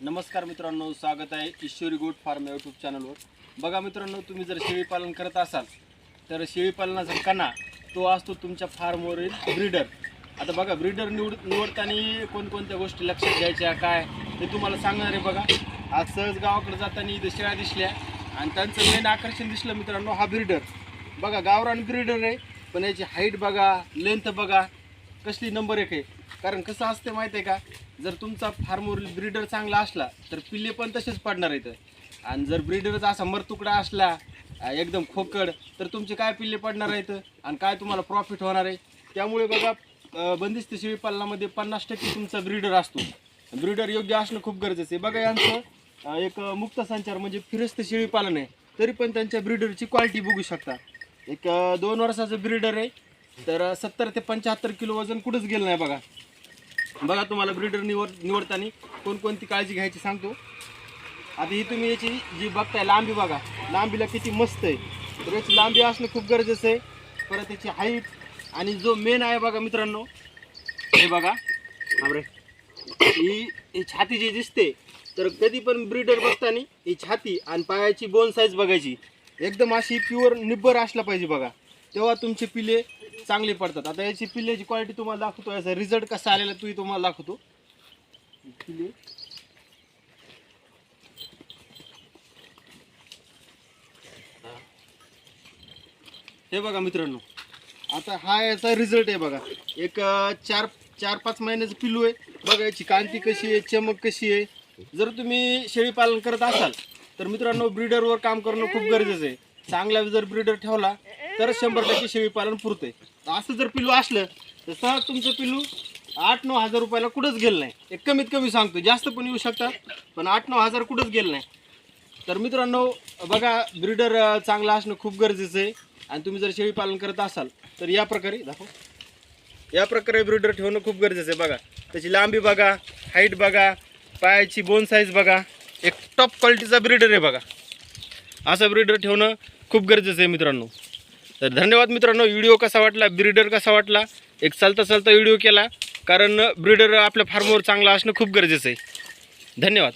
नमस्कार मित्रांनो स्वागत आहे ईश्वरी गोट फार्म यूट्यूब चॅनलवर बघा मित्रांनो तुम्ही जर शेळी पालन करत असाल तर शेळी पालनाचा कणा तो असतो तुमच्या फार्मवरील ब्रीडर. आता बघा ब्रीडर निवड निवडताना कोणकोणत्या गोष्टी लक्षात घ्यायच्या काय? ते तुम्हाला सांगणार आहे बघा. आज सहज गावाकडे जाताना इथं शेळ्या दिसल्या आणि त्यांचं मेन आकर्षण दिसलं मित्रांनो हा ब्रीडर. बघा गावरान ब्रीडर आहे पण याची हाईट बघा लेंथ बघा कसली नंबर एक आहे. कारण कसं असते माहिती आहे का? जर तुमचा फार्मोर ब्रीडर चांगला असला तर पिल्ले पण तसेच पडणार आहेत. आणि जर ब्रीडरचा असा मरतुकडा असला एकदम खोकड तर तुमचे काय पिल्ले पडणार आहेत? आणि काय तुम्हाला प्रॉफिट होणार आहे? त्यामुळे बघा बंदिस्त शेळी पालनामध्ये पन्नास टक्के तुमचा ब्रीडर असतो. ब्रीडर योग्य असणं खूप गरजेचं आहे. बघा यांचं एक मुक्त संचार म्हणजे फिरस्त शेळी पालन आहे. तरी पण त्यांच्या ब्रीडरची क्वालिटी बघू शकता. एक दोन वर्षाचं ब्रीडर आहे तर सत्तर ते पंच्याहत्तर किलो वजन कुठंच गेलं नाही बघा. बघा तुम्हाला ब्रीडर निवड निवडताना कोणकोणती काळजी घ्यायची सांगतो. आता ही तुम्ही याची जी बघताय लांबी बघा. लांबीला किती मस्त आहे. तर याची लांबी असणं खूप गरजेचं आहे. परत याची हाईट आणि जो मेन आहे बघा मित्रांनो हे बघा. आमरे ही ही छाती जी दिसते तर कधी पण ब्रीडर बघताना ही छाती आणि पायाची बोन साईज बघायची. एकदम अशी प्युअर निब्बर असला पाहिजे बघा. तेव्हा तुमचे पिले चांगले पडतात. आता याची पिल्ल्याची क्वालिटी तुम्हाला दाखवतो. याचा रिझल्ट कसा आलेला तोही तुम्हाला दाखवतो. पिल्ले हे बघा मित्रांनो. आता हा याचा रिझल्ट आहे बघा. एक चार चार पाच महिन्याचं पिल्लू आहे. बघा याची कांती कशी आहे चमक कशी आहे. जर तुम्ही शेळी पालन करत असाल तर मित्रांनो ब्रीडरवर काम करणं खूप गरजेचं आहे. चांगला जर ब्रीडर ठेवला तर शंभर टक्के शेळी पालन पुरते असं जर पिल्लू असलं तर सहज तुमचं पिल्लू आठ नऊ हजार रुपयाला कुठंच गेलं नाही. एक कमीत कमी सांगतो जास्त पण येऊ शकतात पण आठ नऊ हजार कुठंच गेलं नाही. तर मित्रांनो बघा ब्रीडर चांगला असणं खूप गरजेचं आहे. आणि तुम्ही जर शेळी पालन करत असाल तर या प्रकारे दाखव. या प्रकारे ब्रीडर ठेवणं खूप गरजेचं आहे. बघा त्याची लांबी बघा हाईट बघा पायाची बोन साईज बघा. एक टॉप क्वालिटीचा ब्रीडर आहे बघा. असा ब्रीडर ठेवणं खूप गरजेचं आहे मित्रांनो. तर धन्यवाद मित्रांनो व्हिडिओ कसा वाटला ब्रीडर कसा वाटला? एक चालता चालता व्हिडिओ केला कारण ब्रीडर आपल्या फार्मवर चांगला असणं खूप गरजेचं आहे. धन्यवाद.